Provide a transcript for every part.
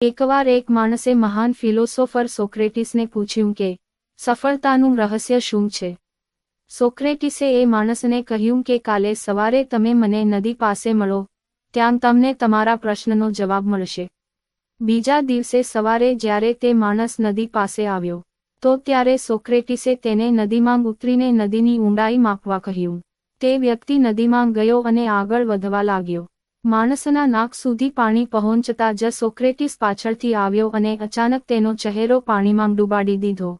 એકવાર એક માણસે મહાન ફિલોસોફર સોક્રેટિસને પૂછ્યું કે, સફળતાનું રહસ્ય શું છે? સોક્રેટિસે એ માણસને કહ્યું કે, કાલે સવારે તમે મને નદી પાસે મળો, ત્યાં તમને તમારા પ્રશ્નનો જવાબ મળશે. બીજા દિવસે સવારે જ્યારે તે માણસ નદી પાસે આવ્યો, તો ત્યારે સોક્રેટિસે તેને નદીમાં ઉતરીને નદીની ઊંડાઈ માપવા કહ્યું. તે વ્યક્તિ નદીમાં ગયો અને આગળ વધવા લાગ્યો. માણસના નાક સુધી પાણી પહોંચતા જ સોક્રેટિસ પાછળથી આવ્યો અને અચાનક તેનો ચહેરો પાણીમાં ડૂબાડી દીધો.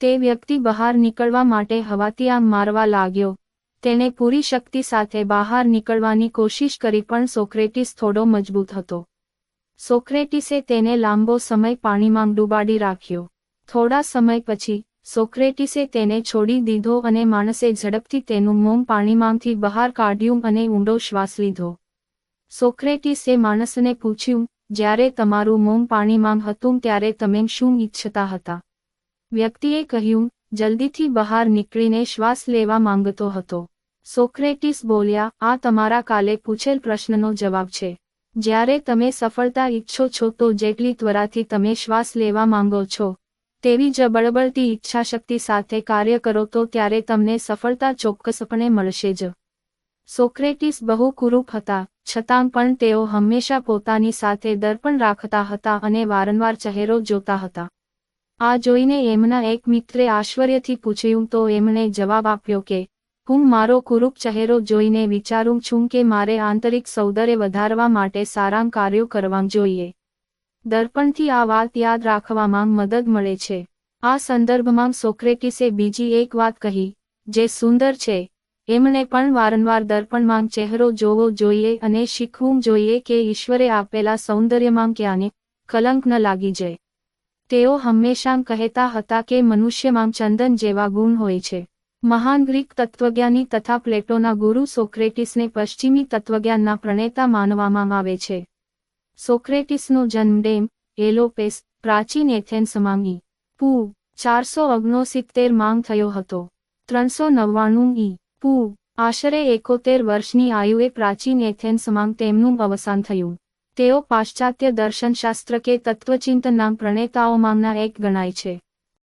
તે વ્યક્તિ બહાર નીકળવા માટે હવાથી આમ મારવા લાગ્યો. તેણે પૂરી શક્તિ સાથે બહાર નીકળવાની કોશિશ કરી પણ સોક્રેટિસ થોડો મજબૂત હતો. સોક્રેટિસે તેને લાંબો સમય પાણીમાં ડૂબાડી રાખ્યો. થોડા સમય પછી, સોક્રેટિસે તેને છોડી દીધો અને માણસે ઝડપથી તેનું મોં પાણીમાંથી બહાર કાઢ્યું અને ઊંડો શ્વાસ લીધો. સોક્રેટિસે માણસને પૂછ્યું, જ્યારે તમારું મોમ પાણીમાં હતું ત્યારે તમે શું ઈચ્છતા હતા? વ્યક્તિએ કહ્યું, જલ્દીથી બહાર નીકળીને શ્વાસ લેવા માંગતો હતો. સોક્રેટીસ બોલ્યા, આ તમારા કાલે પૂછેલ પ્રશ્નનો જવાબ છે. જ્યારે તમે સફળતા ઈચ્છો છો તો જેટલી ત્વરાથી તમે શ્વાસ લેવા માંગો છો, તેવી જ બળબળતી ઈચ્છાશક્તિ સાથે કાર્ય કરો તો ત્યારે તમને સફળતા ચોક્કસપણે મળશે જ. સોક્રેટિસ બહુ કુરૂપ હતા, છતાં પણ તેઓ હંમેશા પોતાની સાથે દર્પણ રાખતા હતા અને વારંવાર ચહેરો જોતા હતા. આ જોઈને એમના એક મિત્રે આશ્ચર્યથી પૂછ્યું તો એમણે જવાબ આપ્યો કે, હું મારો કુરૂપ ચહેરો જોઈને વિચારું છું કે મારે આંતરિક સૌંદર્ય વધારવા માટે સારાં કાર્યો કરવા જોઈએ. દર્પણથી આ વાત યાદ રાખવામાં મદદ મળે છે. આ સંદર્ભમાં સોક્રેટિસે બીજી એક વાત કહી, જે સુંદર છે એમણે પણ વારંવાર દર્પણમાં ચહેરો જોવો જોઈએ અને શીખવું જોઈએ કે ઈશ્વરે આપેલા સૌંદર્યમાં ક્યાંને કલંક ન લાગી જાય. તેઓ હંમેશા કહેતા હતા કે મનુષ્યમાં ચંદન જેવા ગુણ હોય છે. મહાન ગ્રીક તત્વજ્ઞાની તથા પ્લેટોના ગુરુ સોક્રેટિસને પશ્ચિમી તત્વજ્ઞાનના પ્રણેતા માનવામાં આવે છે. સોક્રેટિસનો જન્મ ડેમ, એલોપેસ, પ્રાચીન એથેન્સમાં પૂ પુ. ચારસો ઓગણસિત્તેર માંગ થયો હતો. ત્રણસો નવ્વાણું ઈ. પુ આશરે એકોતેર વર્ષની આયુએ પ્રાચીન એથેન્સમાં તેમનું અવસાન થયું. તેઓ પાશ્ચાત્ય દર્શનશાસ્ત્ર કે તત્વચિંતનના પ્રણેતાઓમાંના એક ગણાય છે.